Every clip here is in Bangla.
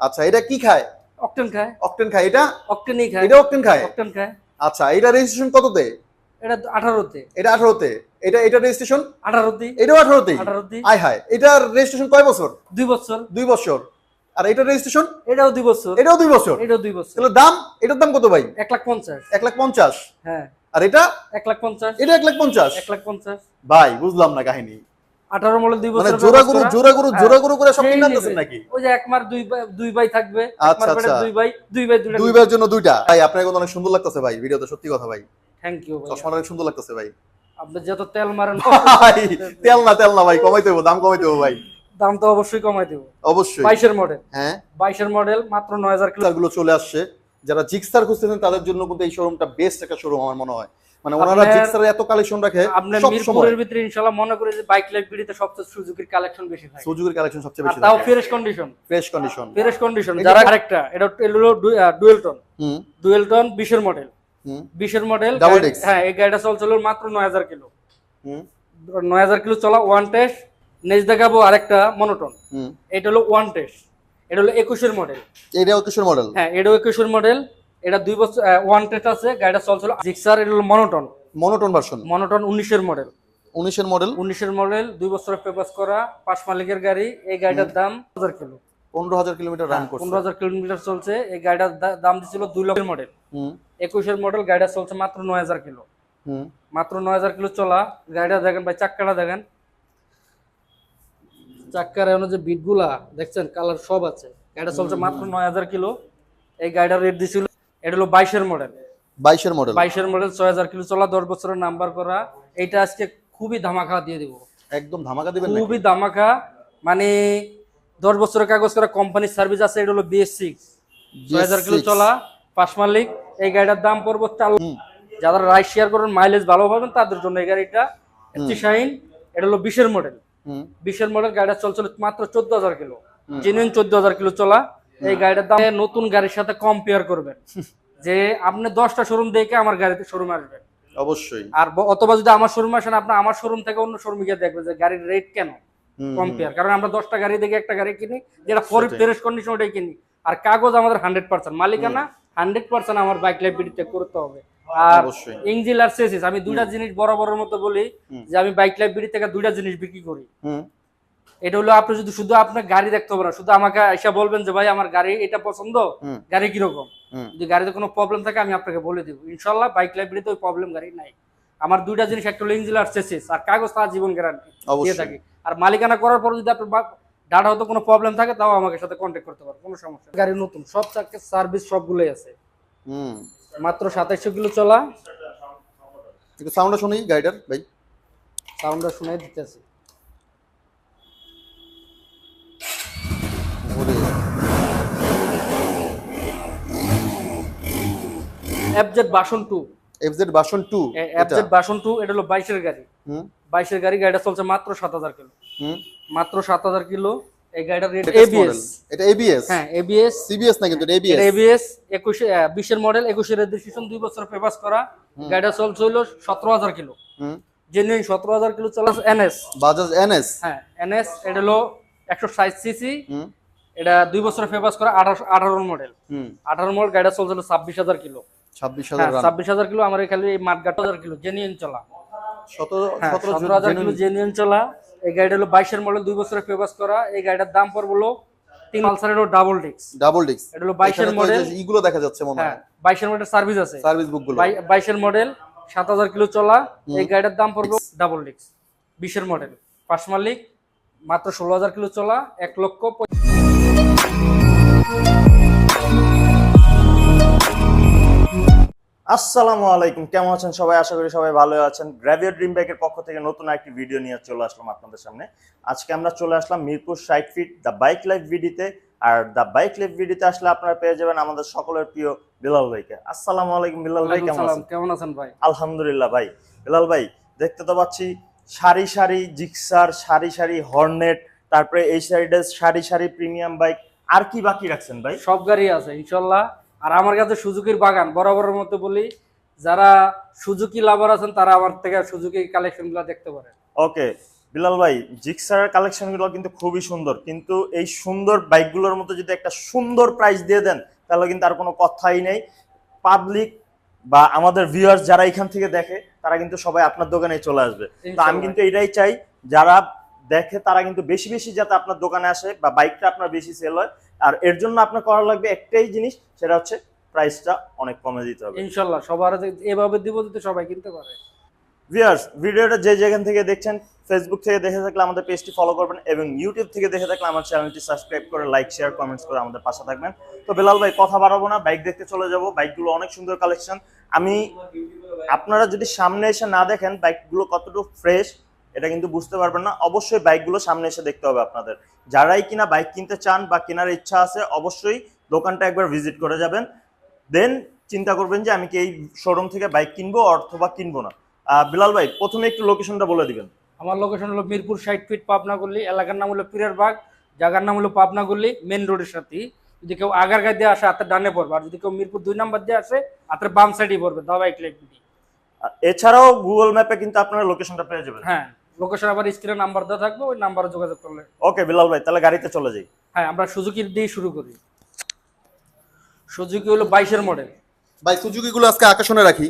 আচ্ছা এটা কি খায়? অক্টেন খায়। অক্টেন খায়। এটা? অকটেনই খায়। এটা অক্টেন খায়? অক্টেন খায়। আচ্ছা এটা রেজিস্ট্রেশন কততে? এটা আঠারোতে। এটা আঠারোতে। এটা এটা রেজিস্ট্রেশন আঠারোতে। এটাও আঠারোতেই? আঠারোতে। আয় হায় এটার রেজিস্ট্রেশন কয় বছর? দুই বছর। দুই বছর। আর এটার রেজিস্ট্রেশন এটাও দুই বছর। এটাও দুই বছর? এটাও দুই বছর। তাহলে দাম? এটার দাম কত ভাই? এক লাখ পঞ্চাশ। এক লাখ পঞ্চাশ। হ্যাঁ। আর এটা? এক লাখ পঞ্চাশ। এটা এক লাখ পঞ্চাশ। এক লাখ পঞ্চাশ। ভাই বুঝলাম না কাহিনী। আঠারো মডেল দুই মানে বছর জোড়া গরু জোড়া গরু হ্যাঁ। জোড়া গরু করে সব কিনে আনতেছেন নাকি? ওই যে এক মার দুই ভাই দুই ভাই থাকবে আচ্ছা, আচ্ছা। দুই ভাই দুই ভাই দুইটা দুই ভাইয়ের জন্য দুইটা। ভাই আপনার অনেক সুন্দর লাগতেছে ভাই ভিডিওতে সত্যি কথা ভাই। থ্যাংক ইউ ভাই অনেক সুন্দর লাগতেছে ভাই। আপনি যত তেল মারেন ভাই তেল না তেল না ভাই কমাইতে হব দাম কমাইতে হব ভাই। দাম তো অবশ্যই কমাই দেবো। অবশ্যই। বাইশের মডেল হ্যাঁ। বাইশের মডেল মাত্র নয় হাজার কিলো। গুলো চলে আসছে। যারা জিক্সার খুঁজতেছেন তাদের জন্য কিন্তু এই শোরুমটা বেস্ট একটা শোরুম আমার মনে হয়। মানে ওনারা জিক্সারের এত কালেকশন রাখে সময় মিরপুরের ভিতরে ইনশাল্লাহ মনে করি যে বাইক লাইফ বিডিতে সবচেয়ে সুজুকির কালেকশন বেশি থাকে সুজুকির কালেকশন সবচেয়ে বেশি তাও fresh condition fresh condition fresh condition যারা আরেকটা এটা হলো ডুয়েল টন ডুয়েল টন বিশের মডেল হুম। বিশের মডেল হ্যাঁ এই গাড়িটা চলছিল মাত্র নয় হাজার কিলো। হুম। নয় হাজার কিলো চলা ওয়ান টেস্ট নেক্সট দেখাবো আরেকটা মনোটন হুম। এটা হলো ওয়ান টেস্ট এটা হলো একুশের মডেল এটাও কিশোর মডেল হ্যাঁ এটাও একুশের মডেল এটা দুই বছর ওয়ান টেস্ট আছে গাড়িটা চলছিল জিক্সার এটা হলো মনোটন মনোটন ভার্সন মনোটন উনিশের মডেল উনিশের মডেল উনিশের মডেল দুই বছরের পেপাস করা পাঁচ মালিকের গাড়ি এই গাড়িটার দাম হাজার কিলো। পনেরো হাজার কিলোমিটার রান করছে। পনেরো হাজার কিলোমিটার চলছে এই গাড়িটার দাম দিছিল দুই লক্ষের মডেল হুম। একুশের মডেল গাড়িটা চলছে মাত্র নয় হাজার কিলো। হুম। মাত্র নয় হাজার কিলো চলা গাড়িটা দেখেন ভাই চাক্কাটা দেখেন। চাক্কার এখন যে বিটগুলা দেখছেন কালার সব আছে। গাড়িটা চলছে মাত্র নয় হাজার কিলো। এই গাড়িটার রেট দিছিল এটা হলো বাইশের মডেল। বাইশের মডেল। বাইশের মডেল ছয় হাজার কিলো চলা দশ বছরের নাম্বার করা। এইটা আজকে খুবই ধামাকা দিয়ে দিব। একদম ধামাকা দিবেন খুবই ধামাকা। মানে দশ বছরের কাগজ করা কোম্পানির সার্ভিস আছে এটা হলো বিএস সিক্স ছয় হাজার কিলো চলা পাঁচ মালিক। এই গাড়িটার দাম পড়ব চার হুম। যারা রাইড শেয়ার করেন মাইলেজ ভালো পাবেন তাদের জন্য এই গাড়িটা। শাইন এটা হলো বিশের মডেল। হুম। বিশের মডেল গাড়িটা চলছিল মাত্র চোদ্দ হাজার কিলো। জেনুইন চোদ্দ হাজার কিলো চলা। এই গাড়িটার দাম নতুন গাড়ির সাথে কম্পেয়ার করবেন। যে আপনি দশটা শোরুম দেখে আমার গাড়িতে শোরুম আসবেন অবশ্যই। আর অথবা যদি আমার শোরুম আসেন আপনি আমার শোরুম থেকে অন্য শোরুমে গিয়ে দেখবেন যে গাড়ির রেট কেন কম্পেয়ার কারণ আমরা দশটা গাড়ি দেখে একটা গাড়ি কিনি যেটা ফর সেটাই। ফ্রেশ কন্ডিশন ওটাই কিনি। আর কাগজ আমাদের হান্ড্রেড পার্সেন্ট মালিকানা হান্ড্রেড পার্সেন্ট আমার বাইক লাইব্রেরিতে করতে হবে। আর ইঞ্জিল আর সেসিস আমি দুইটা জিনিস বড় মতো বলি যে আমি বাইক লাইব্রেরি থেকে দুইটা জিনিস বিক্রি করি। এটা হলো আপনি যদি শুধু আপনার গাড়ি দেখতে পারেন শুধু আমাকে এসে বলবেন যে ভাই আমার গাড়ি এটা পছন্দ? গাড়ি কীরকম? যদি গাড়িতে কোনো প্রবলেম থাকে আমি আপনাকে বলে দিব। ইনশাল্লাহ বাইক লাইব্রেরিতে ওই প্রবলেম গাড়ি নাই। আমার দুইটা জিনিস একটা হলো ইঞ্জিল আর সেসিস আর কাগজ তার জীবন গ্যারান্টি দিয়ে থাকি। আর মালিকানা করার পর যদি আপনার ডাটা হয়তো কোনো প্রবলেম থাকে তাও আমাকে সাথে কন্ট্যাক্ট করতে পারো কোনো সমস্যা। গাড়ি নতুন সব সার্ভিস সবগুলোই আছে। মাত্র সাতাইশশো কিলো চলা। একটু সাউন্ডটা শুনি গাইডার ভাই। সাউন্ডটা শুনে দিতেছি। এফজেড বাসন টু ভার্সন 2 এটা? এফজেড বাসন টু এটা হলো বাইশের গাড়ি। হুম? বাইশের গাড়ি গাড়িটা চলছে মাত্র সাত হাজার কিলো। হুম? মাত্র সাত হাজার কিলো। এই গাড়িটার রেট এবিএস। এটা ABS হ্যাঁ এবিএস CBS না কিন্তু ABS এবিএস একুশে বিশের মডেল একুশে রেজিস্ট্রেশন দুই বছর পেপাস করা। গাড়িটা চলছে হলো সতেরো হাজার কিলো। হুম? জেনুইন সতেরো হাজার কিলো চলা এনএস বাজাজ NS হ্যাঁ এনএস এটা হলো একশো ষাট সিসি হুম? এটা দুই বছর ফেভাস করা আঠারো আঠারো মডেল হুম। আঠারো মডেল গাড়িটা চলছিল ছাব্বিশ হাজার কিলো। 26000 হ্যাঁ রান। ছাব্বিশ হাজার কিলো আমার এখানে মাঠঘাট হাজার কিলো জেনুইন চলা। 17 হ্যাঁ 17 সতেরো হাজার কিলো জেনুইন চলা। এই গাড়িটা হলো বাইশের মডেল দুই বছরের ফেভাস করা। এই গাড়িটার দাম পড়ব হলো তিন পালসারের ডাবল ডিক্স ডাবল ডিস্ক এটা হলো বাইশের মডেল ইগুলো দেখা যাচ্ছে মনে হ্যাঁ। বাইশের মডেল সার্ভিস আছে। সার্ভিস বুকগুলো। বাইশের মডেল সাত হাজার কিলো চলা। এই গাড়িটার দাম পড়বে ডাবল ডিক্স বিশের মডেল পাঁচ মালিক মাত্র ষোলো হাজার কিলো চলা এক লক্ষ আসসালামু আলাইকুম। কেমন আছেন সবাই? আশা করি সবাই ভালো আছেন। গ্র্যাভিয়ার ড্রিম বাইকের পক্ষ থেকে নতুন একটি ভিডিও নিয়ে চলে আসলাম আপনাদের সামনে। আজকে আমরা চলে আসলাম মিরপুর ষাট ফিট দ্য বাইক লাইফ ভিডিতে আর দ্য বাইক লাইফ ভিডিতে আসলে আপনারা পেয়ে যাবেন আমাদের সকলের প্রিয় বিলাল ভাইকে। আসসালামু আলাইকুম বিলাল ভাই কেমন আছেন? কেমন আছেন ভাই? আলহামদুলিল্লাহ ভাই। বিলাল ভাই দেখতে তো পাচ্ছি সারি সারি জিক্সার সারি সারি হর্নেট তারপরে এই সাইডে সারি সারি প্রিমিয়াম বাইক। আর কি বাকি রাখছেন ভাই? সব গাড়ি আছে ইনশাল্লাহ। আর আমার কাছে সুজুকির বাগান বরাবরের মতো বলি যারা সুজুকি লাভার আছেন তারা আমার থেকে সুজুকি কালেকশনগুলো দেখতে পারেন। ওকে বিলাল ভাই জিক্সারের কালেকশনগুলো কিন্তু খুবই সুন্দর। কিন্তু এই সুন্দর বাইকগুলোর মতো যদি একটা সুন্দর প্রাইস দিয়ে দেন তাহলে কিন্তু আর কোনো কথাই নেই। পাবলিক বা আমাদের ভিউয়ার্স যারা এখান থেকে দেখে তারা কিন্তু সবাই আপনার দোকানে চলে আসবে। তো আমি কিন্তু এটাই চাই যারা দেখে তারা কিন্তু বেশি বেশি যাতে আপনার দোকানে আসে বা বাইকটা আপনার বেশি সেল হয় আর এর জন্য আপনার করা লাগবে একটাই জিনিস সেটা হচ্ছে প্রাইসটা অনেক কমে দিতে হবে। ইনশাল্লাহ সবার এভাবে দিব যদি সবাই কিনতে পারে। ভিউয়ার্স ভিডিওটা যে যেখান থেকে দেখছেন ফেসবুক থেকে দেখে থাকলে আমাদের পেজটি ফলো করবেন এবং ইউটিউব থেকে দেখে থাকলে আমার চ্যানেলটি সাবস্ক্রাইব করে লাইক শেয়ার কমেন্টস করে আমাদের পাশে থাকবেন। তো বেলাল ভাই কথা বাড়াবো না বাইক দেখতে চলে যাব বাইকগুলো অনেক সুন্দর কালেকশন আমি আপনারা যদি সামনে এসে না দেখেন বাইকগুলো কতটুকু ফ্রেশ এটা কিন্তু বুঝতে পারবেন না। অবশ্যই বাইকগুলো সামনে এসে দেখতে হবে আপনাদের। যারাই কিনা বাইক কিনতে চান বা কেনার ইচ্ছা আছে অবশ্যই দোকানটা একবার ভিজিট করে যাবেন। দেন চিন্তা করবেন যে আমি কি এই শোরুম থেকে বাইক কিনবো অথবা কিনবো না। বিলাল ভাই প্রথমে একটু লোকেশনটা বলে দিবেন। আমার লোকেশন হলো মিরপুর ষাট ফিট পাবনা গল্লি এলাকার নাম হলো পীরের বাগ জায়গার নাম হলো পাবনা গল্লি মেন রোডের সাথে যদি কেউ আগার গায়ে দিয়ে আসে হাতের ডানে পড়বে। আর যদি কেউ মিরপুর দুই নাম্বার দিয়ে আসে হাতের বাম সাইডে পড়বে ক্লিক এছাড়াও গুগল ম্যাপে কিন্তু আপনারা লোকেশনটা পেয়ে যাবেন। হ্যাঁ। লোকেশন আবার স্ক্রিনে নাম্বার দেওয়া থাকবে ওই নাম্বারে যোগাযোগ করলে। ওকে বিলাল ভাই তাহলে গাড়িতে চলে যাই। হ্যাঁ আমরা সুজুকির দিয়ে শুরু করি। সুজুকি হলো বাইশের মডেল ভাই সুজুকি গুলো আজকে আকর্ষণে রাখি।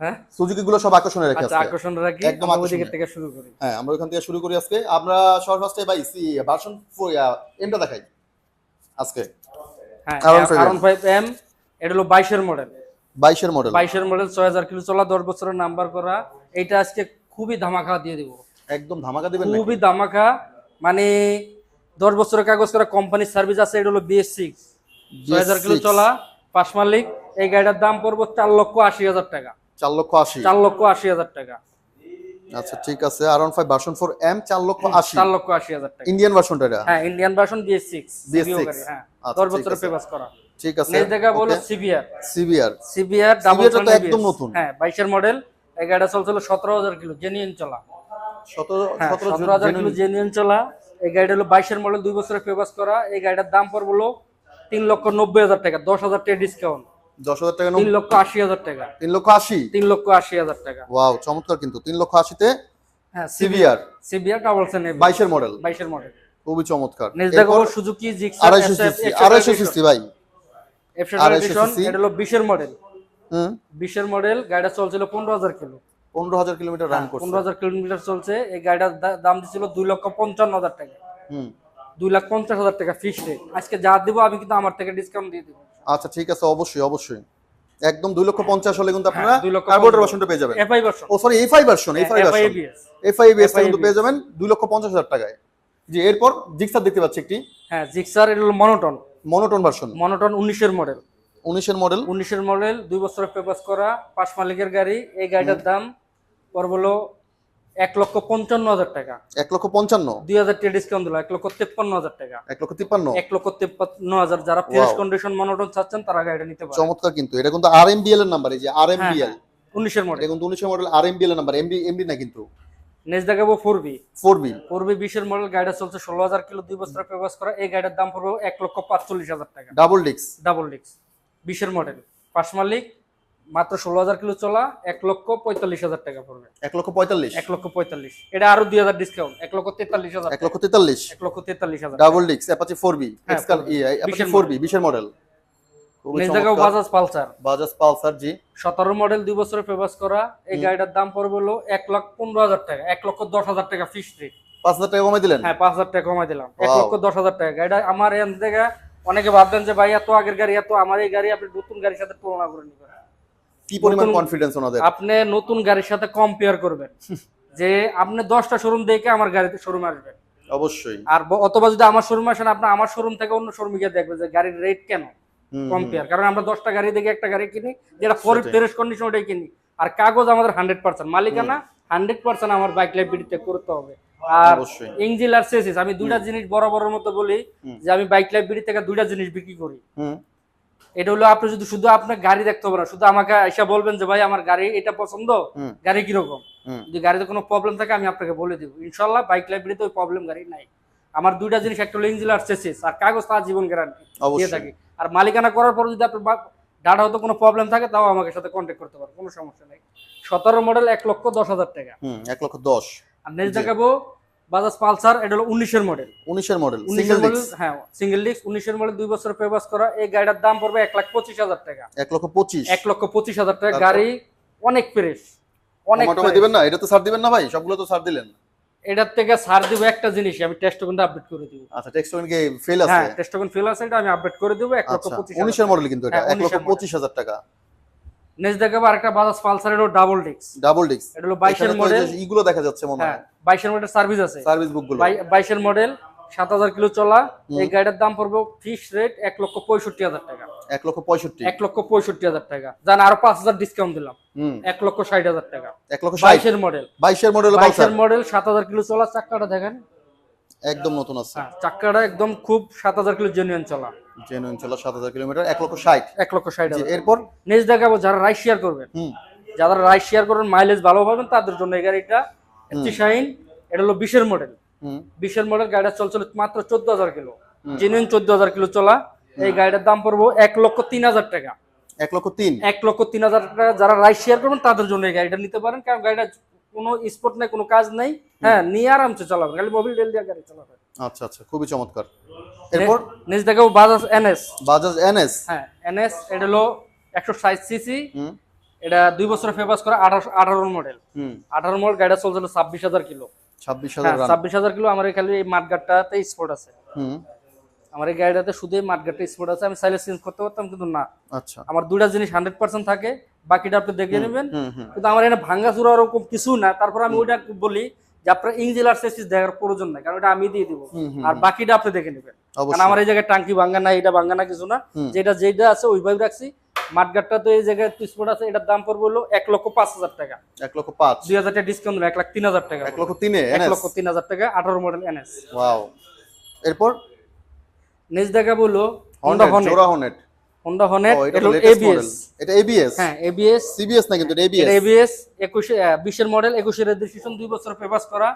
হ্যাঁ? সুজুকি গুলো সব আকর্ষণে রাখি আচ্ছা আজকে। আকর্ষণ রাখি একদম থেকে শুরু করি। হ্যাঁ আমরা ওইখান থেকে শুরু করি আজকে। আমরা ভাই সি ভার্সন এমটা দেখাই আজকে। হ্যাঁ ফাইভ এম এটা হলো বাইশের মডেল বাইশের মডেল বাইশের মডেল ছয় হাজার কিলো চলা দশ বছরের নাম্বার করা। এটা আজকে খুবই ধামাকা দিয়ে দিব। একদম ধামাকা দিবেন খুবই ধামাকা। মানে দশ বছরের কাগজ করা কোম্পানির সার্ভিস আছে এটা হলো বিএস সিক্স ছয় হাজার কিলো চলা পাঁচ মালিক এই গাড়িটার দাম পড়ব চার লক্ষ আশি হাজার টাকা। চার লক্ষ আশি? চার লক্ষ আশি হাজার টাকা। আচ্ছা ঠিক আছে। আর ফাইভ ভার্সন ফোর এম চার লক্ষ আশি। চার লক্ষ আশি হাজার টাকা। ইন্ডিয়ান ভার্সনটা এটা? হ্যাঁ Indian version BS six BS6 হ্যাঁ। আচ্ছা, দশ বছরের পেপাস করা। ঠিক আছে। নেক্সট দেখা বলো সিবিআর সিভিআর সিবিআর ডাবল তো একদম নতুন। হ্যাঁ বাইশের মডেল এই গাড়িটা চলছিল সতেরো হাজার কিলো জেনুইন চলা। সতেরো হ্যাঁ সতেরো সতেরো হাজার কিলো জেনুইন চলা। এই গাড়িটা হলো বাইশের মডেল দুই বছরের করা। এই গাড়িটার দাম পড়ব হলো তিন লক্ষ নব্বই হাজার টাকা দশ হাজার টাকা ডিসকাউন্ট দশ হাজার টাকা তিন লক্ষ আশি হাজার টাকা। তিন লক্ষ আশি? তিন লক্ষ আশি হাজার টাকা। ওয়াও চমৎকার কিন্তু। তিন লক্ষ আশিতে হ্যাঁ সিবিআর ডাবল সেন বাইশের মডেল বাইশের মডেল খুবই চমৎকার। সুজুকি জিক্সার আড়াইশো সিসি আড়াইশো সিসি ভাই। এটা হলো বিশের মডেল হুম। বিশের মডেল গাড়িটা চলছিল পনেরো হাজার কিলো। পনেরো হাজার কিলোমিটার রান করছে। পনেরো হাজার কিলোমিটার চলছে। এই গাড়িটার দাম দিছিল দুই লক্ষ পঞ্চান্ন হাজার টাকা। হুম। দুই লাখ পঞ্চাশ হাজার টাকা ফিক্সড রেট আজকে যা দিব আমি কিন্তু আমার থেকে ডিসকাউন্ট দিয়ে দিব। আচ্ছা ঠিক আছে অবশ্যই অবশ্যই। একদম দুই লক্ষ পঞ্চাশ হলে কিন্তু আপনারা দুই লক্ষ কার্বোরেটর ভার্সনটা পেয়ে যাবেন। এফআই ভার্সন ও sorry FI version FI version FI BS কিন্তু পেয়ে যাবেন দুই লক্ষ পঞ্চাশ হাজার টাকায়। জি এরপর জিক্সার দেখতে পাচ্ছি একটি। হ্যাঁ জিক্সার এটা হলো মনোটন মনোটন ভার্সন মনোটন উনিশের মডেল উনিশের মডেল উনিশের মডেল দুই বছরের পেপাস করা পাঁচ মালিকের গাড়ি। এই গাড়িটার দাম পড়বে হলো এক লক্ষ পঞ্চান্ন হাজার টাকা। এক লক্ষ পঞ্চান্ন? দুই হাজার টাকা ডিসকাউন্ট দিল এক লক্ষ তেপ্পান্ন হাজার টাকা। এক লক্ষ তিপ্পান্ন? এক লক্ষ তেপ্পান্ন হাজার যারা ফ্রেশ কন্ডিশন মনোটন চাচ্ছেন তারা গাড়িটা নিতে পারে। চমৎকার কিন্তু এটা কিন্তু আর এম বিএল এর নাম্বার এই যে আর এম বিএল উনিশের মডেল কিন্তু উনিশের মডেল আর এম বিএল এর নাম্বার এমবি এমবি না কিন্তু? নেক্সট দেখাবো four B four B four B বিশের মডেল গাড়িটা চলছে ষোলো হাজার কিলো দুই বছরের পেপাস করা এই গাড়িটার দাম পড়বে এক লক্ষ পাঁচচল্লিশ হাজার টাকা। ডাবল ডিক্স ডাবল ডিক্স বিশের মডেল পাঁচ মালিক মাত্র ষোলো হাজার কিলো চলা এক লক্ষ পঁয়তাল্লিশ হাজার টাকা পড়বে। এক লক্ষ পঁয়তাল্লিশ। এক লক্ষ পঁয়তাল্লিশ। এটা আরও দুই হাজার ডিসকাউন্ট এক লক্ষ তেতাল্লিশ হাজার এক লক্ষ তেতাল্লিশ। এক লক্ষ তেতাল্লিশ হাজার ডাবল ডিক্স অ্যাপাচি ফোর বি এক্সকাল ই অ্যাপাচি ফোর বি বিশের model Bajaj Pulsar Bajaj Pulsar জি। সতেরো মডেল দুই পেপাস করা এই গাড়িটার দাম পড়বে হলো এক লাখ পনেরো হাজার টাকা এক লক্ষ দশ হাজার টাকা ফিক্সড রেট পাঁচ হাজার টাকা কমাই দিলেন? হ্যাঁ পাঁচ হাজার টাকা কমাই দিলাম। এক লক্ষ দশ হাজার টাকা। গাড়িটা আমার থেকে অনেকে ভাববেন যে ভাই এত আগের গাড়ি এত আমার এই গাড়ি আপনি নতুন গাড়ির সাথে তুলনা করে নিবেন। কি পরিমাণ কনফিডেন্স ওনাদের? আপনি নতুন গাড়ির সাথে কম্পেয়ার করবেন। যে আপনি দশটা শোরুম দেখে আমার গাড়িতে শোরুম আসবেন অবশ্যই। আর অথবা যদি আমার শোরুমে আসেন আপনি আমার শোরুম থেকে অন্য শোরুমে গিয়ে দেখবেন যে গাড়ির রেট কেন। কম্পেয়ার কারণ আমরা দশটা গাড়ি দেখে একটা গাড়ি কিনি যেটা সেটাই। ফ্রেশ কন্ডিশন ওটাই কিনি। আর কাগজ আমাদের হান্ড্রেড পার্সেন্ট মালিকানা হান্ড্রেড পার্সেন্ট আমার বাইক লাইব্রেরিতে করতে হবে। আর ইঞ্জিল আর সেসিস আমি দুইটা জিনিস বরাবরের মতো বলি যে আমি বাইক লাইব্রেরি থেকে দুইটা জিনিস বিক্রি করি। এটা হলো আপনি যদি শুধু আপনার গাড়ি দেখতে হবে না শুধু আমাকে এসে বলবেন যে ভাই আমার গাড়ি এটা পছন্দ গাড়ি কীরকম? যদি গাড়িতে কোনো প্রবলেম থাকে আমি আপনাকে বলে দিব। ইনশাল্লাহ বাইক লাইব্রেরিতে ওই প্রবলেম গাড়ি নাই। আমার দুইটা জিনিস একটা হলো ইঞ্জিল আর সেসিস আর কাগজ তার জীবন গ্যারান্টি দিয়ে থাকি। আর মালিকানা করার পর যদি আপনার ডাটা হতে কোনো প্রবলেম থাকে তাও আমাকে সাথে কন্ট্যাক্ট করতে পারো কোনো সমস্যা নেই। সতেরো মডেল এক লক্ষ দশ হাজার টাকা। এক লক্ষ দশ। আর নেক্সট দেখাবো বাজাজ পালসার এটা হলো উনিশের মডেল উনিশের মডেল সিঙ্গেল মডেল হ্যাঁ সিঙ্গেল ডিস্ক উনিশের মডেল দুই বছর পেপাস করা। এই গাড়িটার দাম পড়বে এক লাখ পঁচিশ হাজার টাকা। এক লক্ষ পঁচিশ। এক লক্ষ পঁচিশ হাজার টাকা। গাড়ি অনেক ফ্রেশ অনেক দিবেন না? এটা তো ছাড় দিবেন না ভাই? সবগুলো তো ছাড় দিলেন। এটার থেকে ছাড় দিব একটা জিনিস আমি টেস্ট কিন্তু আপডেট করে দিব। আচ্ছা টেক্সট কি ফেল আছে? হ্যাঁ টেস্ট ফেল আছে এটা আমি আপডেট করে দেবো এক লক্ষ আচ্ছা পঁচিশ উনিশের মডেল কিন্তু এটা হ্যাঁ, এক লক্ষ 19 পঁচিশ হাজার টাকা। নেক্সট দেখাবো আরেকটা Bajaj Pulsar double disc double disc এটা হলো বাইশের মডেল দেখা যাচ্ছে মনে হ্যাঁ। হয় মডেল সার্ভিস আছে। সার্ভিস বুকগুলো। বাই- বাইশের মডেল সাত হাজার কিলো চলা। এই দাম পড়বে ফিক্স রেট এক লক্ষ পঁয়ষট্টি হাজার টাকা। লক্ষ পঁয়ষট্টি। এক লক্ষ পঁয়ষট্টি হাজার টাকা। জান আরও পাঁচ হাজার ডিসকাউন্ট দিলাম। লক্ষ ষাট হাজার টাকা। লক্ষ মডেল বাইশের মডেল বাইশের মডেল সাত হাজার কিলো চলা চাক্কাটা দেখেন। একদম নতুন আছে। হ্যাঁ চাক্কাটা একদম খুব সাত হাজার কিলো জেনুইন চলা। জেনুইন চলা সাত হাজার কিলোমিটার এক লক্ষ ষাট। এক লক্ষ ষাট এরপর? নেক্সট দেখাবো যারা রাইড শেয়ার করবেন। যারা রাইড শেয়ার করবেন মাইলেজ ভালো পাবেন তাদের জন্য এই গাড়িটা শাইন এটা হলো বিশের মডেল বিশের মডেল গাড়িটা চলছিল মাত্র চোদ্দ হাজার কিলো। জেনুইন চোদ্দ হাজার কিলো চলা। এই গাড়িটার দাম পড়ব এক লক্ষ তিন হাজার টাকা। এক লক্ষ তিন। এক লক্ষ তিন হাজার টাকা যারা রাইড শেয়ার করবেন তাদের জন্য এই গাড়িটা নিতে পারেন কারণ গাড়িটা কোনো স্পোর্ট নাই কোনো কাজ নাই। হ্যাঁ নিয়ে আরামসে চালাবেন খালি মোবিল ডেল দিয়ে গাড়ি চালাবেন আচ্ছা আচ্ছা খুবই চমৎকার। এরপর? নেক্সট দেখাবো বাজাজ এনএস বাজাজ এনএস হ্যাঁ এনএস এটা হলো একশো ষাট সিসি হুম। এটা দুই বছর ফেভাস করা আঠারো আঠারো মডেল হুম। আঠারো মডেল গাড়িটা চলছিল ছাব্বিশ হাজার কিলো। ছাব্বিশ হ্যাঁ হাজার রান ছাব্বিশ হাজার কিলো আমার খালি এই মাঠগাটটাতে স্পোর্ট আছে। হুম। আমার এই গাড়িটাতে শুধু এই মাঠগাটটা স্পোর্ট আছে আমি চাইলে চেঞ্জ করতে পারতাম কিন্তু না। আচ্ছা। আমার দুইটা জিনিস হান্ড্রেড পার্সেন্ট থাকে বাকিটা আপনি দেখে নেবেন। কিন্তু আমার এখানে ভাঙ্গা চুরা ওরকম কিছু না। তারপর আমি ওইটা বলি যে আপনার ইঞ্জিলার সেসিস দেখার প্রয়োজন নাই কারণ এটা আমি দিয়ে দিব। আর বাকিটা আপনি দেখে নেবেন। কারণ আমার এই জায়গায় টাঙ্কি ভাঙ্গা না এটা ভাঙ্গা না কিছু না। যেটা যেটা আছে ওইভাবে রাখছি। মাঠগাটটা তো এই জায়গায় স্পোর্ট আছে এটার দাম পড়বে হলো এক লক্ষ পাঁচ হাজার টাকা। এক লক্ষ পাঁচ। দুই হাজার টাকা ডিসকাউন্ট এক লাখ তিন হাজার টাকা এক লক্ষ তিনে এক লক্ষ তিন হাজার টাকা আঠারো মডেল এনএস। ওয়াও। এরপর? নেক্সট দেখা বলল হন্ডা হন্ডা হনেট ও এটা এটা এবিএস এটা এবিএস হ্যাঁ এবিএস সিবিএস না কিন্তু এটা এটা এবিএস এবিএস একুশে আহ, বিশের মডেল একুশে রেজিস্ট্রেশন দুই বছর পেপাস করা।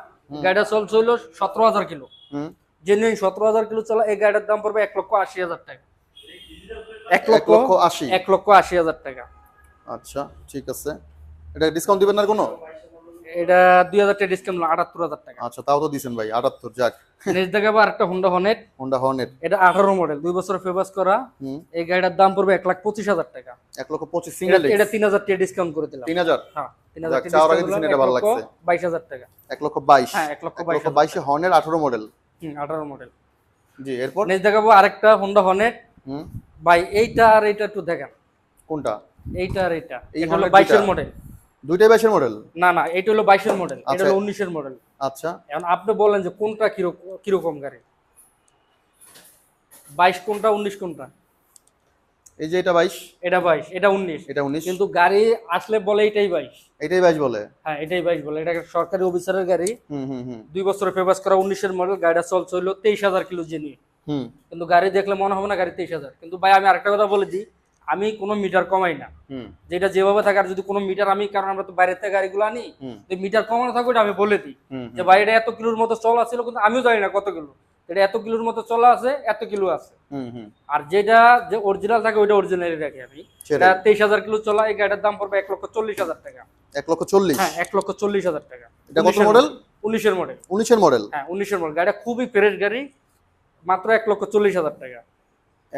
গাড়িটা হলো সতেরো হাজার কিলো। হুম। জেনুইন সতেরো হাজার কিলো চলা এই গাড়িটার দাম পড়বে এক লক্ষ আশি হাজার টাকা। এক এক লক্ষ লক্ষ আশি? এক লক্ষ আশি হাজার টাকা। আচ্ছা ঠিক আছে। এটা ডিসকাউন্ট দিবেন না কোনো? এটা দুই হাজার টাকা ডিসকাউন্ট আটাত্তর হাজার টাকা। আচ্ছা তাও তো দিছেন ভাই আটাত্তর যাক। নেক্সট দেখাবো আরেকটা হোন্ডা হনেট হোন্ডা হর্নেট এটা আঠারো মডেল দুই বছর ফেভাস করা। এই গাড়িটার দাম পড়বে এক লাখ পঁচিশ হাজার টাকা। এক লক্ষ পঁচিশ সিঙ্গেল এটা তিন হাজার টাকা ডিসকাউন্ট করে দিলাম। তিন হাজার? হ্যাঁ তিন হাজার টাকা ভালো লাগছে। বাইশ হাজার টাকা। এক লক্ষ বাইশ। হ্যাঁ এক লক্ষ বাইশ বাইশে হর্নেট আঠারো মডেল হুম আঠারো মডেল জি এরপর? নেক্সট দেখাবো আরেকটা হোন্ডা হনেট হুম। ভাই এইটা আর এইটা একটু দেখেন। কোনটা? এইটা আর এইটা। এই হলো বাইশের মডেল দুইটাই বাইশের মডেল? না না এটা হলো বাইশের মডেল এটা আচ্ছা। হলো উনিশের মডেল। আচ্ছা। এখন আপনি বলেন যে কোনটা কীরকম গাড়ি? বাইশ কোনটা উনিশ কোনটা? এই যে এটা বাইশ? এটা বাইশ এটা উনিশ। এটা উনিশ। কিন্তু গাড়ি আসলে বলে এটাই বাইশ। এটাই বাইশ বলে? হ্যাঁ এটাই বাইশ বলে। এটা সরকারি অফিসারের গাড়ি। হুম হুম হুম। দুই বছরে ফেভাস করা উনিশের মডেল গাড়িটা চলছে হলো তেইশ হাজার কিলো হুম। কিন্তু গাড়ি দেখলে মনে হবে না গাড়ি তেইশ হাজার। কিন্তু ভাই আমি আরেকটা কথা বলে দিই। আমি কোনো মিটার কমাই না। যেটা যেভাবে থাকে আর যদি কোনো মিটার আমি কারণ আমরা তো বাইরের থেকে গাড়িগুলো আনি যে মিটার কমানো থাকবে আমি বলে দিই। যে এটা এত কিলোর মতো চলা ছিল কিন্তু আমিও জানি না কত কিলো। এটা এত কিলোর মতো চলা আছে এত কিলো আছে। আর যেটা যে অরিজিনাল থাকে ওইটা অরিজিনালি রাখি আমি। এটা তেইশ হাজার কিলো চলা এই গাড়িটার দাম পড়বে এক লক্ষ চল্লিশ হাজার টাকা। এক লক্ষ চল্লিশ? হ্যাঁ এক লক্ষ চল্লিশ হাজার টাকা। এটা কত মডেল উনিশের মডেল উনিশের মডেল হ্যাঁ উনিশের মডেল গাড়িটা খুবই ফ্রেশ গাড়ি মাত্র এক লক্ষ চল্লিশ হাজার টাকা।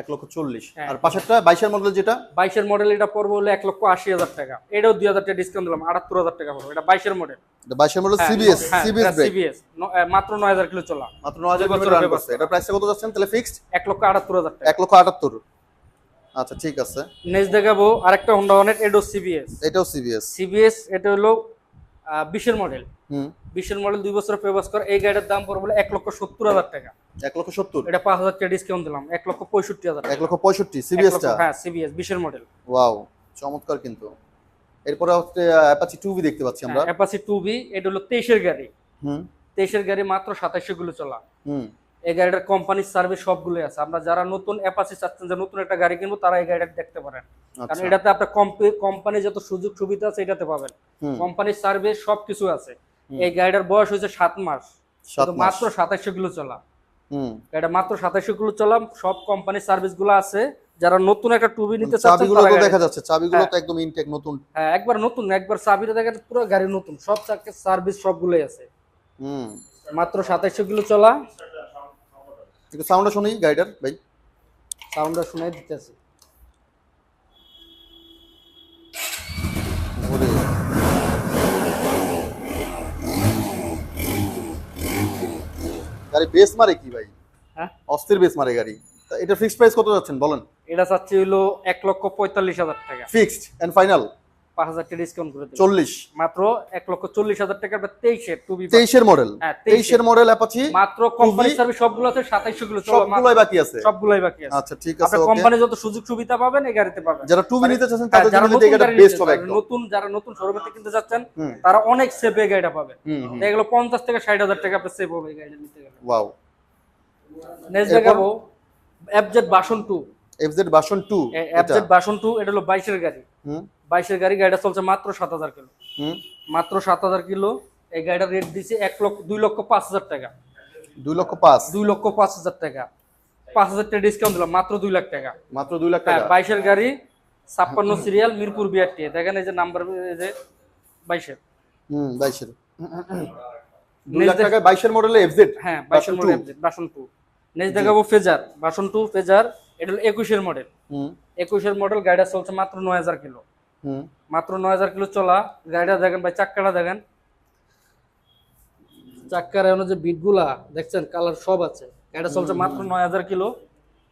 এক লক্ষ চল্লিশ। হ্যাঁ। আর পাশেরটা বাইশের মডেল যেটা? বাইশের মডেল এটা পড়বে হলো এক লক্ষ আশি হাজার টাকা। এটাও দুই হাজার টাকা ডিসকাউন্ট দিলাম আটাত্তর হাজার টাকা পড়বে। এটা বাইশের মডেল বাইশের মডেল সিবিএস সিবিএস সিবিএস মাত্র নয় হাজার কিলো চলা। মাত্র ন হাজার দুই রান করছে। এটা প্রাইসটা কত যাচ্ছেন তাহলে? ফিক্সড এক লক্ষ আটাত্তর হাজার টাকা। এক লক্ষ আটাত্তর। আচ্ছা ঠিক আছে। নেক্সট দেখাবো আরেকটা হোন্ডা হনেট এডো সিবিএস এটাও সিবিএস সিবিএস এটা হলো বিশের মডেল হুম। বিশের মডেল দুই বছর ফেভাস করে এই গাড়ির দাম পড়বে এক লক্ষ সত্তর হাজার টাকা। এক লক্ষ সত্তর? এটা পাঁচ হাজার টাকা ডিসকাউন্ট দিলাম এক লক্ষ পঁয়ষট্টি হাজার এক লক্ষ পঁয়ষট্টি সিবিএস হ্যাঁ সিবিএস বিশের মডেল ওয়াও চমৎকার কিন্তু। এরপরে হচ্ছে অ্যাপাচি টু দেখতে পাচ্ছি আমরা। অ্যাপাচি টু বি এটা হলো তেইশের গাড়ি। হুম। তেইশের গাড়ি মাত্র সাতাশশো গুলো চলা। হুম। এই গাড়িটার কোম্পানির সার্ভিস সবগুলো আছে। আমরা যারা নতুন অ্যাপাসি চাচ্ছেন যে নতুন একটা গাড়ি কিনবো তারা এই গাড়িটা দেখতে পারেন। কারণ আচ্ছা। এটাতে আপনার কোম্পানি যত সুযোগ সুবিধা আছে এটাতে পাবেন। কোম্পানির সার্ভিস সবকিছু আছে। এই গাড়িটার বয়স হয়েছে সাত মাস। মাত্র সাতাশশো কিলো চলা। এটা মাত্র সাতাশশো কিলো চলা সব কোম্পানির সার্ভিসগুলো আছে। যারা নতুন একটা টুবি নিতে চাচ্ছেন চাবিগুলো তো দেখা যাচ্ছে চাবিগুলো হ্যাঁ। তো একদম ইনটেক নতুন। হ্যাঁ একবার নতুন একবার চাবিটা দেখেন পুরো গাড়ি নতুন। সব সার্ভিস সবগুলোই আছে। হুম। মাত্র সাতাইশশো কিলো চলা। একটু সাউন্ডটা শুনি গাইডার ভাই। সাউন্ডটা শুনে দিতেছি। গাড়ি বেস মারে কি ভাই? হ্যাঁ? অস্থির বেস মারে গাড়ি। এটা ফিক্সড প্রাইস কত যাচ্ছেন বলেন? এটা চাচ্ছি হলো এক লক্ষ পঁয়তাল্লিশ হাজার টাকা। ফিক্সড এন্ড ফাইনাল পাঁচ হাজার টাকা ডিসকাউন্ট করে চল্লিশ। মাত্র এক লক্ষ চল্লিশ হাজার টাকা তেইশের টু বি তেইশের মডেল হ্যাঁ, 23 তেইশের মডেল অ্যাপাচি মাত্র কোম্পানি সার্ভিস সবগুলো আছে সাতাইশশো কিলো সবগুলোই বাকি আছে। সবগুলোই বাকি আছে। আচ্ছা ঠিক আছে কোম্পানি যত সুযোগ সুবিধা পাবেন এই গাড়িতে পাবেন। যারা টু বি নিতে চাচ্ছেন হ্যাঁ, তাদের জন্য নতুন এটা বেস্ট হবে একদম। নতুন যারা নতুন শোরুমে কিনতে যাচ্ছেন তারা অনেক সেভ এই গাড়িটা পাবে হুম হুম। এগুলো পঞ্চাশ থেকে ষাট হাজার টাকা সেভ হবে এই গাড়িটা নিতে গেলে। ওয়াও নেক্সট দেখাবো FZ version two FZ version 2 FZ version two এটা হলো বাইশের গাড়ি। বাইশের গাড়ি গাড়িটা চলছে মাত্র সাত হাজার কিলো। হুম? মাত্র সাত হাজার কিলো এই গাড়িটার রেট দিছে এক লক্ষ দুই লক্ষ পাঁচ হাজার টাকা। দুই লক্ষ পাঁচ? দুই লক্ষ পাঁচ হাজার টাকা। পাঁচ হাজার টাকা ডিসকাউন্ট দিলাম মাত্র দুই লাখ টাকা। মাত্র দুই লাখ হ্যাঁ টাকা বাইশের গাড়ি ছাপ্পান্ন সিরিয়াল মিরপুর বিআরটি দেখেন এই যে নাম্বার এই যে বাইশের। হুম 22 এর 2 লাখ টাকায় 22 এর মডেলে এফজেড হ্যাঁ বাইশের মডেল বাসন টু। নেক্সট দেখাবো ফেজার বাসন টু ফেজার এটা হলো একুশের মডেল একুশের মডেল গাড়িটা চলছে মাত্র নয় হাজার কিলো। হুম। মাত্র নয় হাজার কিলো চলা গাড়িটা দেখেন ভাই চাক্কাটা দেখেন। চাক্কার এমন যে বিটগুলা দেখছেন কালার সব আছে। গাড়িটা চলছে মাত্র নয় হাজার কিলো।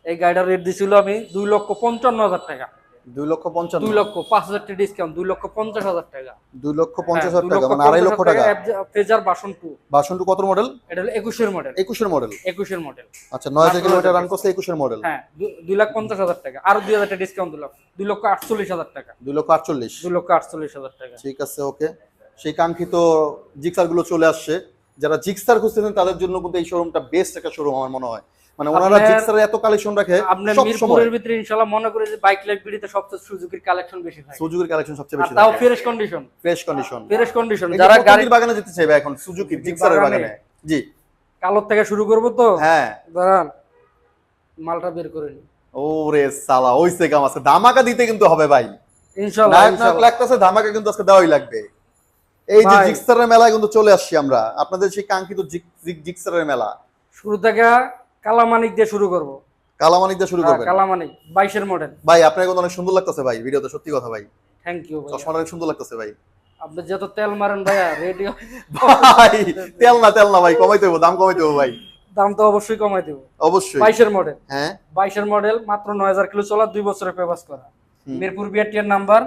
এই গাড়িটার রেট দিছিল আমি দুই লক্ষ পঞ্চান্ন হাজার টাকা। 2 লক্ষ 55 দুই লক্ষ পাঁচ হাজার টাকা ডিসকাউন্ট দুই লক্ষ পঞ্চাশ হাজার টাকা। 2 লক্ষ 50 হাজার দুই টাকা লক্ষ মানে আড়াই লক্ষ টাকা। টাকা ফেজার বাসন টু ভার্সন 2 কত মডেল এটা হলো একুশের মডেল 21 মডেল একুশের মডেল আচ্ছা 9000 মাত্র কিলোমিটার নয় রান করছে 21 মডেল হ্যাঁ দুই লাখ পঞ্চাশ হাজার টাকা। আরও দুই হাজার টাকা ডিসকাউন্ট দিলাম। দুই লক্ষ আটচল্লিশ হাজার টাকা। 2 লক্ষ 48 দুই লক্ষ আটচল্লিশ হাজার টাকা। ঠিক আছে ওকে সেই কাঙ্ক্ষিত চলে আসছে। যারা জিক্সার খুঁজতেছেন তাদের জন্য কিন্তু এই শোরুমটা বেস্ট একটা শোরুম আমার মনে হয়। মানে ওনারা জিক্সারের এত কালেকশন রাখে সময় মিরপুরের ভিতরে ইনশাল্লাহ মনে করি যে বাইক লাইফ বিডিতে সবচেয়ে সুজুকির কালেকশন বেশি থাকে সুজুকির কালেকশন সবচেয়ে বেশি তাও fresh condition fresh condition fresh condition যারা যারা গাড়ি বাগানে যেতে চাইবে এখন সুজুকি জিক্সারের বাগানে? জি। কালোর থেকে শুরু করব তো? হ্যাঁ। দাঁড়ান। মালটা বের করে নি। ওরে সালা ওইসে কাম আছে। ধামাকা দিতে কিন্তু হবে ভাই। ইনশাল্লাহ নায়ক নায়ক লাগতেছে ধামাকা কিন্তু আজকে দেওয়াই লাগবে। এই যে জিক্সারের মেলায় কিন্তু চলে আসছি আমরা। আপনাদের সেই কাঙ্ক্ষিত জিক- জিক- জিক্সারের মেলা। শুরু থেকে কালামানিক দিয়ে শুরু করব। কালামানিক দিয়ে শুরু হ্যাঁ, করবেন? কালামানিক বাইশের মডেল ভাই আপনার কথা অনেক সুন্দর লাগতেছে ভাই ভিডিওতে সত্যি কথা ভাই। থ্যাংক ইউ ভাই চশমাটা অনেক সুন্দর লাগতেছে ভাই। আপনি যত তেল মারেন ভাইয়া রেডিও ভাই তেল না তেল না ভাই কমাইতে হব দাম কমাইতে হব ভাই। দাম তো অবশ্যই কমাই দেবো অবশ্যই। বাইশের মডেল হ্যাঁ। বাইশের মডেল মাত্র নয় হাজার কিলো চলা দুই বছরের পেপাস করা। মিরপুর বিআরটিআর নাম্বার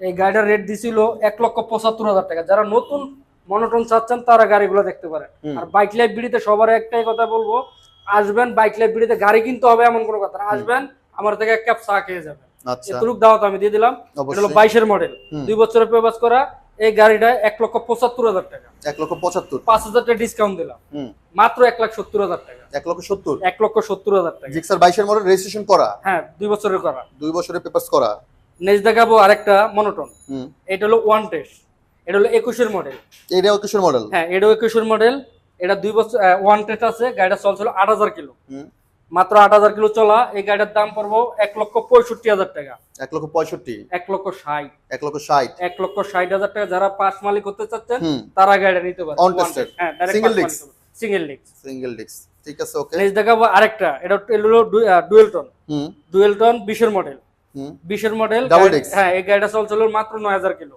এই গাড়িটার রেট দিছিল এক লক্ষ পঁচাত্তর হাজার টাকা। যারা নতুন মনোটন চাচ্ছেন তারা গাড়িগুলো দেখতে পারেন। আর বাইক লাইফ বিড়িতে সবার একটাই কথা বলব আসবেন বাইক লাইফ বিড়িতে গাড়ি কিনতে হবে এমন কোনো কথা আসবেন আমার থেকে এক কাপ চা খেয়ে যাবেন। আচ্ছা। এতটুক দাওয়াত আমি দিয়ে দিলাম। এটা হলো বাইশের মডেল দুই বছরের পেপাস করা এই গাড়িটা এক লক্ষ পঁচাত্তর হাজার টাকা। এক লক্ষ পঁচাত্তর। পাঁচ হাজার টাকা ডিসকাউন্ট দিলাম। মাত্র এক লাখ সত্তর হাজার টাকা। এক লক্ষ সত্তর। এক লক্ষ সত্তর হাজার টাকা। জিক্সার বাইশের মডেল রেজিস্ট্রেশন করা? হ্যাঁ দুই বছরের করা। দুই বছরের পেপার্স করা? নেক্সট দেখাবো আরেকটা মনোটন হুম। এটা হলো ওয়ান টেস্ট এটা হলো একুশের মডেল এইটাও কিশোর মডেল হ্যাঁ এটাও একুশের মডেল এটা দুই বছর ওয়ান টেস্ট আছে গাড়িটা চলছিল আট হাজার কিলো। মাত্র আট হাজার কিলো চলা এই গাড়িটার দাম পড়ব এক লক্ষ পঁয়ষট্টি হাজার টাকা। এক লক্ষ পঁয়ষট্টি? এক লক্ষ ষাট। এক লক্ষ ষাট? এক লক্ষ ষাট হাজার টাকা যারা পাঁচ মালিক হতে চাচ্ছেন তারা গাড়িটা নিতে পারে? সিঙ্গেল ডিস্ক সিঙ্গেল ডিস্ক ঠিক আছে ওকে নেক্সট দেখাবো আরেকটা এটা হলো ডুয়েল টন হুম। ডুয়েল টন বিশের মডেল হুম। বিশের মডেল হ্যাঁ এই গাড়িটা চলছিল মাত্র নয় হাজার কিলো।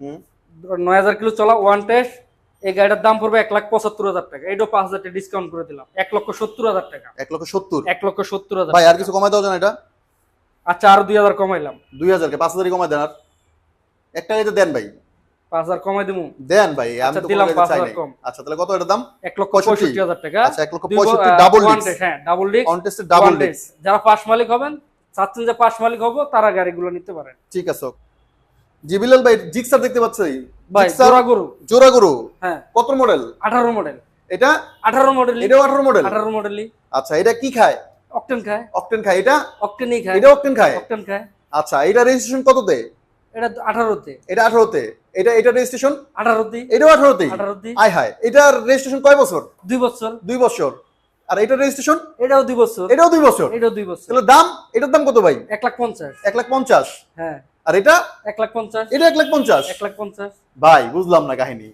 হুম। নয় হাজার কিলো চলা ওয়ান টেস্ট এই গাড়িটার দাম পড়বে এক লাখ পঁচাত্তর হাজার টাকা। এটাও পাঁচ হাজার টাকা ডিসকাউন্ট করে দিলাম। এক লক্ষ সত্তর হাজার টাকা। এক লক্ষ সত্তর? এক লক্ষ সত্তর হাজার ভাই আর কিছু কমাই দাও এটা। আচ্ছা আর দুই হাজার কমাইলাম। দুই হাজার কে পাঁচ হাজারই কমাই দেন আর। একটা গাড়িতে দেন ভাই। পাঁচ হাজার কমাই দেবো দেন ভাই আমি আচ্ছা, তো দিলাম পাঁচ হাজার। কম। আচ্ছা তাহলে কত এটা দাম? এক লক্ষ পঁয়ষট্টি? হাজার টাকা। আচ্ছা এক লক্ষ পঁয়ষট্টি ডাবল হ্যাঁ ডাবল ডিস্ক অন টেস্টে ডাবল ডিস্ক যারা পাঁচ মালিক হবেন চাচ্ছেন যে পাঁচ মালিক হব তারা গাড়িগুলো নিতে পারেন। ঠিক আছে জিবিলাল ভাই জিক্সার দেখতে পাচ্ছি ভাই জোড়া গরু। জোড়া গরু। হ্যাঁ। কত মডেল আঠারো মডেল এটা? আঠারো মডেল এটাও আঠারো মডেল আঠারো মডেলই আচ্ছা এটা কি খায়? অকটেন খায়। অকটেন খায়। এটা? অকটেনই খায়। এটা অকটেন খায়? অকটেন খায়। আচ্ছা এটা রেজিস্ট্রেশন কততে? এটা আঠারোতে। এটা আঠারোতে। এটা এটা রেজিস্ট্রেশন আঠারোতে এটাও আঠারোতে আঠারোতে আয় হায় এটার রেজিস্ট্রেশন কয় বছর? দুই বছর। দুই বছর। আর এটা রেজিস্ট্রেশন এটাও দুই বছর। এটাও দুই বছর। এটাও দুই বছর। তাহলে দাম এটার দাম কত ভাই? এক লাখ পঞ্চাশ। এক লাখ পঞ্চাশ। হ্যাঁ। আর এটা? এক লাখ পঞ্চাশ। এটা এক লাখ পঞ্চাশ? এক লাখ পঞ্চাশ। ভাই বুঝলাম না কাহিনী।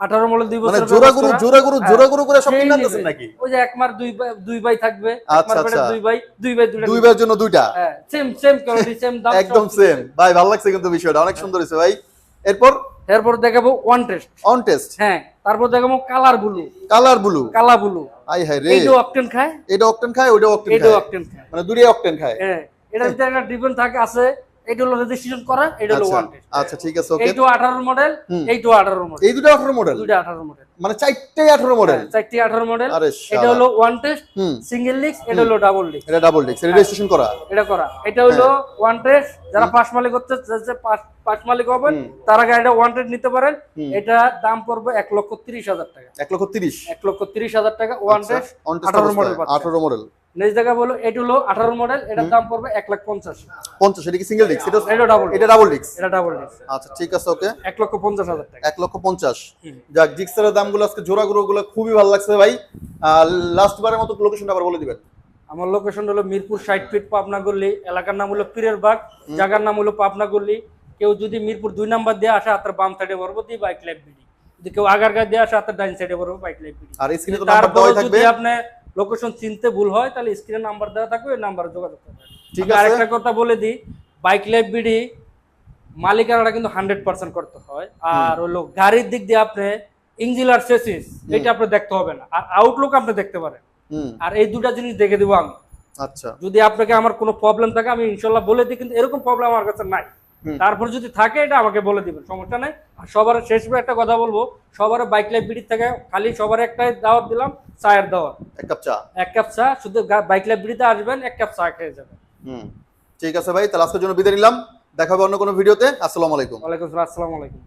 আঠারো মডেল দুই মানে বছর জোড়া গরু জোড়া গরু হ্যাঁ। জোড়া গরু করে সব সেই কিনে নাকি? ওই যে এক মার দুই দুই ভাই থাকবে। আচ্ছা, আচ্ছা। দুই ভাই দুই ভাই দুইটা দুই নিবে। জন্য দুইটা? হ্যাঁ সেম সেম কোয়ালিটি সেম দাম একদম সেম ভাই ভালো লাগছে কিন্তু বিষয়টা। অনেক সুন্দর হয়েছে ভাই। এরপর? এরপর দেখাবো ওয়ান টেস্ট অন টেস্ট হ্যাঁ তারপর দেখাবো colour blue colour blue colour blue I হাই রে। এইটাও অকটেন খায়? এটা অকটেন খায় ওটা অকটেন খায়। অকটেন খায়। মানে দুটোই অকটেন খায়। হ্যাঁ এটা ভিতরে একটা ডিফারেন্ট থাকে আছে এটা হলো রেজিস্ট্রেশন করা এটা হলো আচ্ছা আচ্ছা ঠিক আছে ওকে এইটাও আঠারো মডেল হুম। এইটাও মডেল এই দুটো 18 মডেল দুইটা আঠারো মডেল মানে চারটেই 18 মডেল চারটি আঠারো মডেল এটা হলো ওয়ান টেস্ট সিঙ্গেল লিক্স এটা হলো ডাবল লিক্স এটা ডাবল ডিস্ক রেজিস্ট্রেশন করা? এটা করা। এটা হলো ওয়ান টেস্ট যারা পাঁচ মালিক হচ্ছে যে- পাঁচ- মালিক হবেন তারা গাড়িটা ওয়ান টেস্ট নিতে পারেন। এটা দাম পড়বে এক লক্ষ তিরিশ হাজার টাকা। 1 লক্ষ 30 এক লক্ষ তিরিশ হাজার টাকা ওয়ান টেস্ট আঠারো মডেল 18 মডেল নেক্সট জায়গা বলো এটা হলো আঠারো মডেল এটার দাম পড়বে এক লাখ পঞ্চাশ। 50 এটা কি সিঙ্গেল ডিস্ক এটা এটা ডাবল এটা ডাবল ডিস্ক এটা ডাবল ডিস্ক আচ্ছা ঠিক আছে ওকে লক্ষ হাজার টাকা। লক্ষ। যাক জিক্সারের দামগুলো আজকে জোড়া গুলো খুবই ভালো লাগছে ভাই। লাস্ট বারের মতো লোকেশনটা আবার বলে দিবেন। আমার লোকেশন হলো মিরপুর ষাট ফিট পাবনা গল্লি এলাকার নাম হলো পীরের বাগ। জায়গার নাম হলো পাবনা গল্লি কেউ যদি মিরপুর দুই নাম্বার দিয়ে আসে হাতের বাম সাইডে দি বাইক লাইফ বিডি যদি কেউ আগার গায়ে দিয়ে আসে হাতের ডাইন সাইডে বলব বাইক লাইফ বিডি আর স্ক্রিনে তো নাম্বার দেওয়াই থাকবে। আপনি লোকেশন চিনতে ভুল হয় তাহলে স্ক্রিনে নাম্বার দেওয়া থাকবে ওই নাম্বারে যোগাযোগ করবেন ঠিক আছে। আরেকটা কথা বলে দিই বাইক লাইফ বিডি মালিকানাটা কিন্তু হান্ড্রেড পার্সেন্ট করতে হয়। আর হলো গাড়ির দিক দিয়ে আপনি ইঞ্জিন আর সেসিস এটা আপনি দেখতে হবে না। আর আউটলুক আপনি দেখতে পারেন। আর এই দুটা জিনিস দেখে দিব আমি। আচ্ছা। যদি আপনাকে আমার কোনো প্রবলেম থাকে আমি ইনশাল্লাহ বলে দিই কিন্তু এরকম প্রবলেম আমার কাছে নাই। তারপর যদি থাকে এটা আমাকে বলে দিবেন সমস্যা নাই। আর সবার শেষ একটা কথা বলব সবার বাইক লাইফ বিড়ির থেকে খালি সবার একটাই দাওয়াত দিলাম চায়ের দাওয়াত। এক কাপ চা। এক কাপ চা শুধু বাইক লাইফ বিড়িতে আসবেন এক কাপ চা খেয়ে যাবেন। হুম। ঠিক আছে ভাই তাহলে আজকের জন্য বিদায় নিলাম। দেখা হবে অন্য কোনো ভিডিওতে। আসসালামু আলাইকুম। ওয়ালাইকুম আসসালাম আসসালামু আলাইকুম